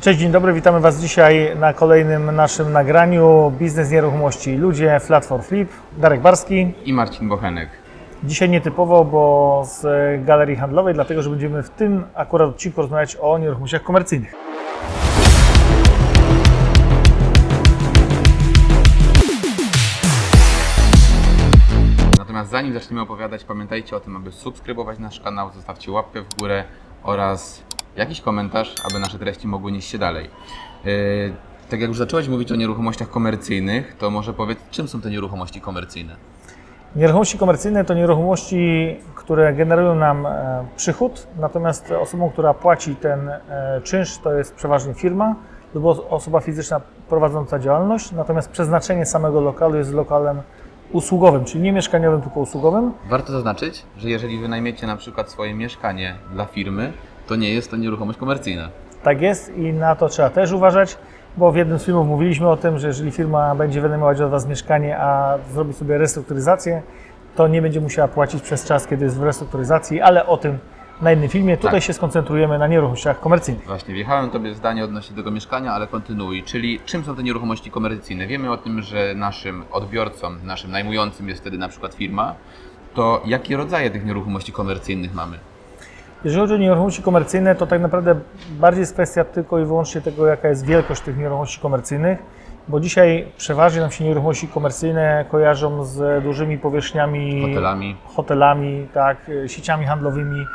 Cześć, dzień dobry, witamy Was dzisiaj na kolejnym naszym nagraniu Biznes Nieruchomości i Ludzie, Flat for Flip. Darek Barski. i Marcin Bochenek. Dzisiaj nietypowo, bo z galerii handlowej, dlatego że będziemy w tym akurat odcinku rozmawiać o nieruchomościach komercyjnych. Natomiast zanim zaczniemy opowiadać, pamiętajcie o tym, aby subskrybować nasz kanał, zostawcie łapkę w górę oraz jakiś komentarz, aby nasze treści mogły nieść się dalej. Yy, tak jak już zacząłeś mówić o nieruchomościach komercyjnych, to może powiedz, czym są te nieruchomości komercyjne? Nieruchomości komercyjne to nieruchomości, które generują nam e, przychód, natomiast osobą, która płaci ten e, czynsz, to jest przeważnie firma lub os- osoba fizyczna prowadząca działalność, natomiast przeznaczenie samego lokalu jest lokalem usługowym, czyli nie mieszkaniowym, tylko usługowym. Warto zaznaczyć, że jeżeli wynajmiecie na przykład swoje mieszkanie dla firmy, to nie jest to nieruchomość komercyjna. Tak jest i na to trzeba też uważać, bo w jednym z filmów mówiliśmy o tym, że jeżeli firma będzie wynajmować od Was mieszkanie, a zrobi sobie restrukturyzację, to nie będzie musiała płacić przez czas, kiedy jest w restrukturyzacji, ale o tym na innym filmie. Tutaj Tak. się skoncentrujemy na nieruchomościach komercyjnych. Właśnie, wjechałem Tobie zdanie odnośnie tego mieszkania, ale kontynuuj. Czyli czym są te nieruchomości komercyjne? Wiemy o tym, że naszym odbiorcą, naszym najmującym jest wtedy na przykład firma. To jakie rodzaje tych nieruchomości komercyjnych mamy? Jeżeli chodzi o nieruchomości komercyjne, to tak naprawdę bardziej jest kwestia tylko i wyłącznie tego, jaka jest wielkość tych nieruchomości komercyjnych, bo dzisiaj przeważnie nam się nieruchomości komercyjne kojarzą z dużymi powierzchniami Hotelami? hotelami, tak, sieciami handlowymi,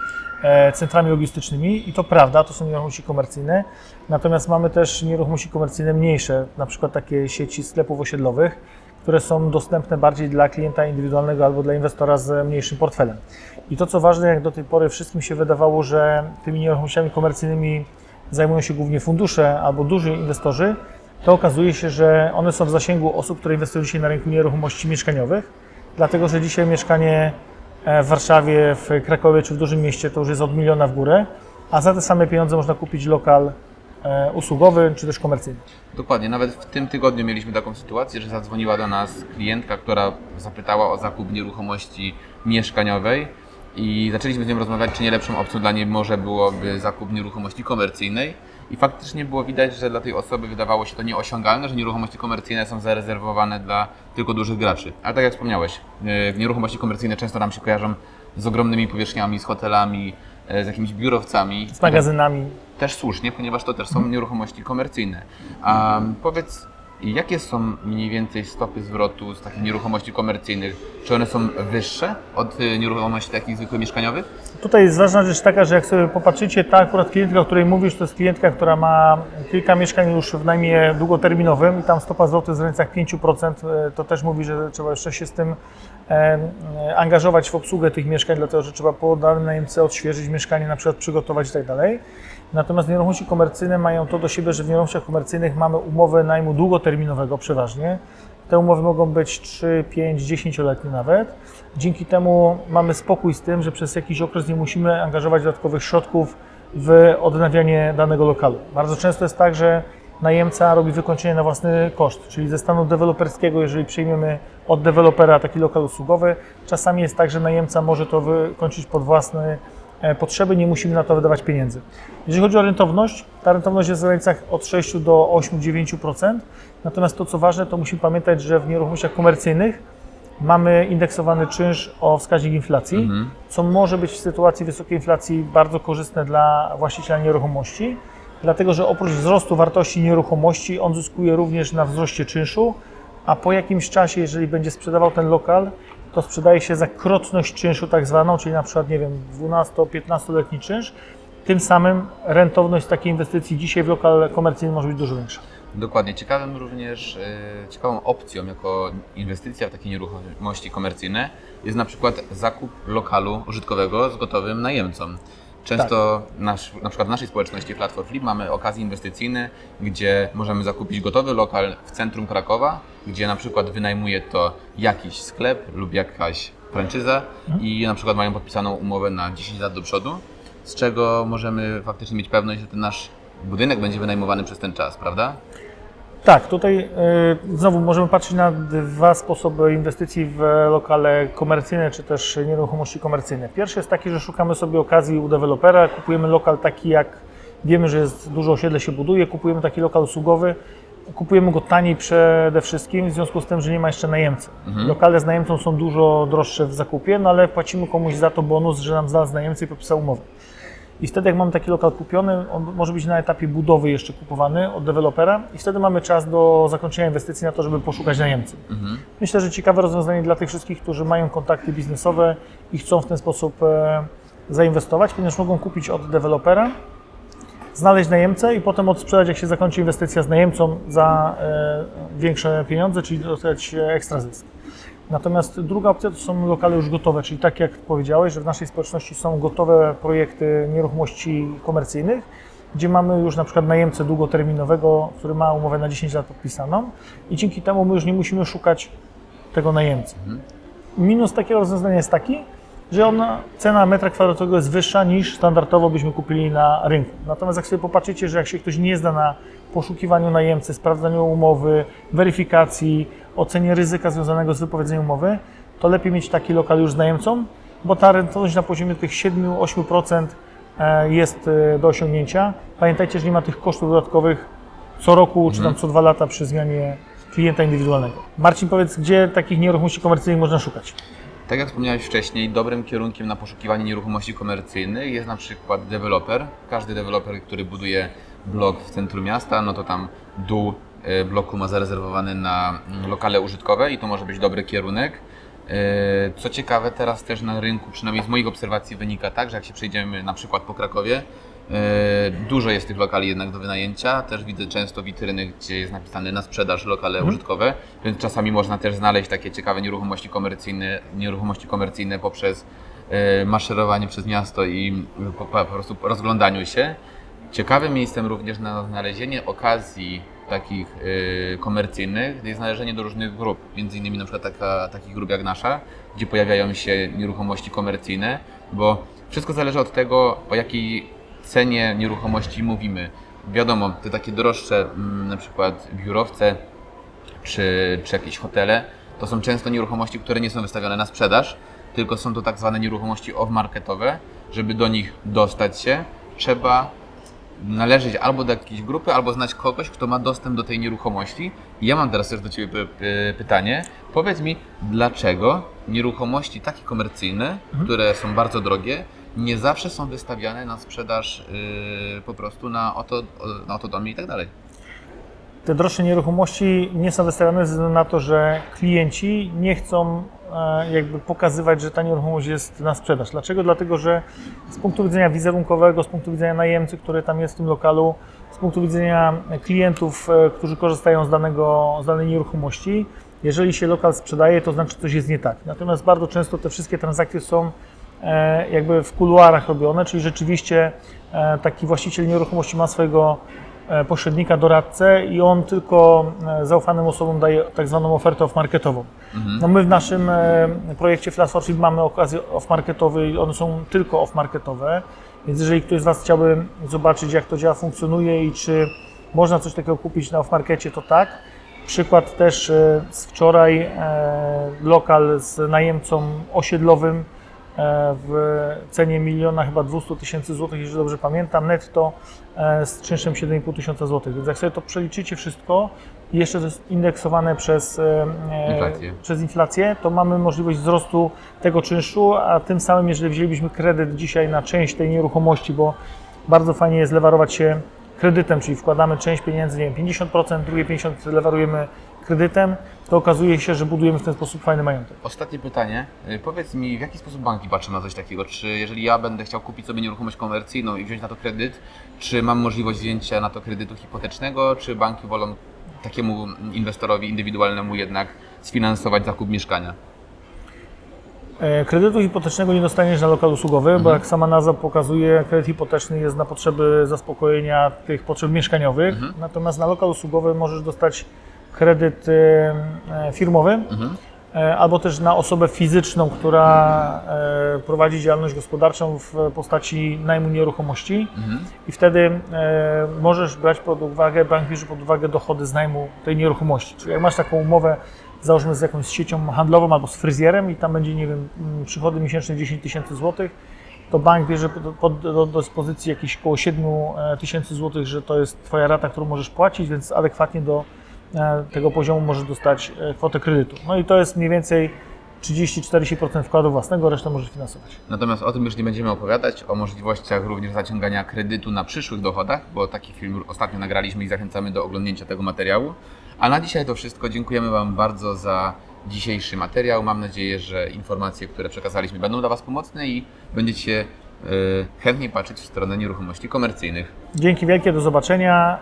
e, centrami logistycznymi i to prawda, to są nieruchomości komercyjne. Natomiast mamy też nieruchomości komercyjne mniejsze, na przykład takie sieci sklepów osiedlowych, które są dostępne bardziej dla klienta indywidualnego albo dla inwestora z mniejszym portfelem. I to co ważne, jak do tej pory wszystkim się wydawało, że tymi nieruchomościami komercyjnymi zajmują się głównie fundusze albo duży inwestorzy, to okazuje się, że one są w zasięgu osób, które inwestują dzisiaj na rynku nieruchomości mieszkaniowych, dlatego że dzisiaj mieszkanie e, w Warszawie, w Krakowie czy w dużym mieście to już jest od miliona w górę, a za te same pieniądze można kupić lokal usługowy czy też komercyjny. Dokładnie, nawet w tym tygodniu mieliśmy taką sytuację, że zadzwoniła do nas klientka, która zapytała o zakup nieruchomości mieszkaniowej i zaczęliśmy z nią rozmawiać, czy nie lepszą opcją dla niej może byłoby zakup nieruchomości komercyjnej. I faktycznie było widać, że dla tej osoby wydawało się to nieosiągalne, że nieruchomości komercyjne są zarezerwowane dla tylko dużych graczy. Ale tak jak wspomniałeś, yy, nieruchomości komercyjne często nam się kojarzą z ogromnymi powierzchniami, z hotelami, z jakimiś biurowcami. Z magazynami. Też słusznie, ponieważ to też są nieruchomości komercyjne. A powiedz, jakie są mniej więcej stopy zwrotu z takich nieruchomości komercyjnych? Czy one są wyższe od y, nieruchomości takich zwykłych mieszkaniowych? Tutaj jest ważna rzecz taka, że jak sobie popatrzycie, ta akurat klientka, o której mówisz, to jest klientka, która ma kilka mieszkań już w najmie długoterminowym i tam stopa zwrotu jest w granicach 5%. e, To też mówi, że trzeba jeszcze się z tym e, e, angażować w obsługę tych mieszkań, dlatego że trzeba po danym najemcy odświeżyć mieszkanie, na przykład przygotować i tak dalej. Natomiast nieruchomości komercyjne mają to do siebie, że w nieruchomościach komercyjnych mamy umowę najmu długoterminowego przeważnie. Te umowy mogą być 3, 5, 10-letnie nawet. Dzięki temu mamy spokój z tym, że przez jakiś okres nie musimy angażować dodatkowych środków w odnawianie danego lokalu. Bardzo często jest tak, że najemca robi wykończenie na własny koszt, czyli ze stanu deweloperskiego, jeżeli przyjmiemy od dewelopera taki lokal usługowy, czasami jest tak, że najemca może to wykończyć pod własne e, potrzeby, nie musimy na to wydawać pieniędzy. Jeżeli chodzi o rentowność, ta rentowność jest w granicach od 6 do 8-9%. Natomiast to, co ważne, to musimy pamiętać, że w nieruchomościach komercyjnych mamy indeksowany czynsz o wskaźnik inflacji, co może być w sytuacji wysokiej inflacji bardzo korzystne dla właściciela nieruchomości, dlatego że oprócz wzrostu wartości nieruchomości, on zyskuje również na wzroście czynszu, a po jakimś czasie, jeżeli będzie sprzedawał ten lokal, to sprzedaje się za krotność czynszu tak zwaną, czyli na przykład, nie wiem, 12-15-letni czynsz. Tym samym rentowność takiej inwestycji dzisiaj w lokal komercyjny może być dużo większa. Dokładnie. Ciekawym również, y, ciekawą opcją jako inwestycja w takie nieruchomości komercyjne jest na przykład zakup lokalu użytkowego z gotowym najemcą. Często nasz, na przykład w naszej społeczności Flat for Flip mamy okazje inwestycyjne, gdzie możemy zakupić gotowy lokal w centrum Krakowa, gdzie na przykład wynajmuje to jakiś sklep lub jakaś franczyza i na przykład mają podpisaną umowę na 10 lat do przodu, z czego możemy faktycznie mieć pewność, że ten nasz budynek będzie wynajmowany przez ten czas, prawda? Tak, tutaj y, znowu możemy patrzeć na dwa sposoby inwestycji w lokale komercyjne czy też nieruchomości komercyjne. Pierwszy jest taki, że szukamy sobie okazji u dewelopera, kupujemy lokal taki, jak wiemy, że jest dużo osiedle się buduje, kupujemy taki lokal usługowy, kupujemy go taniej przede wszystkim, w związku z tym, że nie ma jeszcze najemcy. Lokale z najemcą są dużo droższe w zakupie, no ale płacimy komuś za to bonus, że nam znalazł najemcę i podpisał umowę. I wtedy jak mamy taki lokal kupiony, on może być na etapie budowy jeszcze kupowany od dewelopera i wtedy mamy czas do zakończenia inwestycji na to, żeby poszukać najemcy. Myślę, że ciekawe rozwiązanie dla tych wszystkich, którzy mają kontakty biznesowe i chcą w ten sposób e, zainwestować, ponieważ mogą kupić od dewelopera, znaleźć najemcę i potem odsprzedać, jak się zakończy inwestycja z najemcą za e, większe pieniądze, czyli dostać e, ekstra zysk. Natomiast druga opcja to są lokale już gotowe, czyli tak jak powiedziałeś, że w naszej społeczności są gotowe projekty nieruchomości komercyjnych, gdzie mamy już na przykład najemcę długoterminowego, który ma umowę na 10 lat podpisaną i dzięki temu my już nie musimy szukać tego najemcy. Minus takiego rozwiązania jest taki, że ona, cena metra kwadratowego jest wyższa niż standardowo byśmy kupili na rynku. Natomiast jak sobie popatrzycie, że jak się ktoś nie zna na poszukiwaniu najemcy, sprawdzaniu umowy, weryfikacji, ocenie ryzyka związanego z wypowiedzeniem umowy, to lepiej mieć taki lokal już z najemcą, bo ta rentowność na poziomie tych 7-8% e, jest e, do osiągnięcia. Pamiętajcie, że nie ma tych kosztów dodatkowych co roku czy tam co dwa lata przy zmianie klienta indywidualnego. Marcin, powiedz, gdzie takich nieruchomości komercyjnych można szukać? Tak jak wspomniałeś wcześniej, dobrym kierunkiem na poszukiwanie nieruchomości komercyjnych jest na przykład deweloper. Każdy deweloper, który buduje blok w centrum miasta, no to tam dół e, bloku ma zarezerwowany na mm, lokale użytkowe i to może być dobry kierunek. E, Co ciekawe, teraz też na rynku, przynajmniej z moich obserwacji wynika tak, że jak się przejdziemy na przykład po Krakowie, dużo jest tych lokali jednak do wynajęcia. Też widzę często witryny, gdzie jest napisane na sprzedaż lokale użytkowe, więc czasami można też znaleźć takie ciekawe nieruchomości komercyjne, nieruchomości komercyjne poprzez e, maszerowanie przez miasto i po, po prostu rozglądaniu się. Ciekawym miejscem również na znalezienie okazji takich komercyjnych jest należenie do różnych grup, między innymi na przykład taka, takich grup jak nasza, gdzie pojawiają się nieruchomości komercyjne, bo wszystko zależy od tego, o jakiej cenie nieruchomości mówimy. Wiadomo, te takie droższe, mm, na przykład biurowce czy, czy jakieś hotele, to są często nieruchomości, które nie są wystawione na sprzedaż, tylko są to tak zwane nieruchomości off-marketowe. Żeby do nich dostać się, trzeba należeć albo do jakiejś grupy, albo znać kogoś, kto ma dostęp do tej nieruchomości. I ja mam teraz też do Ciebie py- py- pytanie. Powiedz mi, dlaczego nieruchomości takie komercyjne, które są bardzo drogie, nie zawsze są wystawiane na sprzedaż yy, po prostu na oto, na oto domie i tak dalej. Te droższe nieruchomości nie są wystawiane ze względu na to, że klienci nie chcą e, jakby pokazywać, że ta nieruchomość jest na sprzedaż. Dlaczego? Dlatego, że z punktu widzenia wizerunkowego, z punktu widzenia najemcy, który tam jest w tym lokalu, z punktu widzenia klientów, e, którzy korzystają z, danego, z danej nieruchomości, jeżeli się lokal sprzedaje, to znaczy coś jest nie tak. Natomiast bardzo często te wszystkie transakcje są jakby w kuluarach robione, czyli rzeczywiście e, taki właściciel nieruchomości ma swojego e, pośrednika, doradcę i on tylko e, zaufanym osobom daje tak zwaną ofertę off-marketową. No my w naszym e, projekcie Flip mamy okazję off-marketowe i one są tylko off-marketowe, więc jeżeli ktoś z Was chciałby zobaczyć jak to działa, funkcjonuje i czy można coś takiego kupić na off-markecie, to tak. Przykład też e, z wczoraj, e, lokal z najemcą osiedlowym e, w cenie miliona chyba 200 tysięcy złotych, jeżeli dobrze pamiętam, netto e, z czynszem 7,5 tysiąca złotych. Więc jak sobie to przeliczycie wszystko i jeszcze to jest indeksowane przez, e, e, Inflację. przez inflację, to mamy możliwość wzrostu tego czynszu, a tym samym, jeżeli wzięlibyśmy kredyt dzisiaj na część tej nieruchomości, bo bardzo fajnie jest lewarować się kredytem, czyli wkładamy część pieniędzy, nie wiem, 50%, drugie 50% lewarujemy kredytem, to okazuje się, że budujemy w ten sposób fajny majątek. Ostatnie pytanie. Y, Powiedz mi, w jaki sposób banki patrzą na coś takiego? Czy jeżeli ja będę chciał kupić sobie nieruchomość komercyjną i wziąć na to kredyt, czy mam możliwość wzięcia na to kredytu hipotecznego, czy banki wolą takiemu inwestorowi indywidualnemu jednak sfinansować zakup mieszkania? E, Kredytu hipotecznego nie dostaniesz na lokal usługowy, bo jak sama nazwa pokazuje, kredyt hipoteczny jest na potrzeby zaspokojenia tych potrzeb mieszkaniowych, natomiast na lokal usługowy możesz dostać kredyt e, e, firmowy e, albo też na osobę fizyczną, która prowadzi działalność gospodarczą w postaci najmu nieruchomości. I wtedy możesz brać pod uwagę, bank bierze pod uwagę dochody z najmu tej nieruchomości. Czyli jak masz taką umowę, załóżmy z jakąś siecią handlową albo z fryzjerem i tam będzie, nie wiem, mm, przychody miesięczne 10 tysięcy złotych, to bank bierze pod, pod, do dyspozycji jakieś około 7 e, tysięcy złotych, że to jest Twoja rata, którą możesz płacić, więc adekwatnie do tego poziomu możesz dostać e, kwotę kredytu. No i to jest mniej więcej 30-40% wkładu własnego, resztę możesz finansować. Natomiast o tym już nie będziemy opowiadać, o możliwościach również zaciągania kredytu na przyszłych dochodach, bo taki film ostatnio nagraliśmy i zachęcamy do oglądnięcia tego materiału. A na dzisiaj to wszystko. Dziękujemy Wam bardzo za dzisiejszy materiał. Mam nadzieję, że informacje, które przekazaliśmy będą dla Was pomocne i będziecie y, chętniej patrzeć w stronę nieruchomości komercyjnych. Dzięki wielkie, do zobaczenia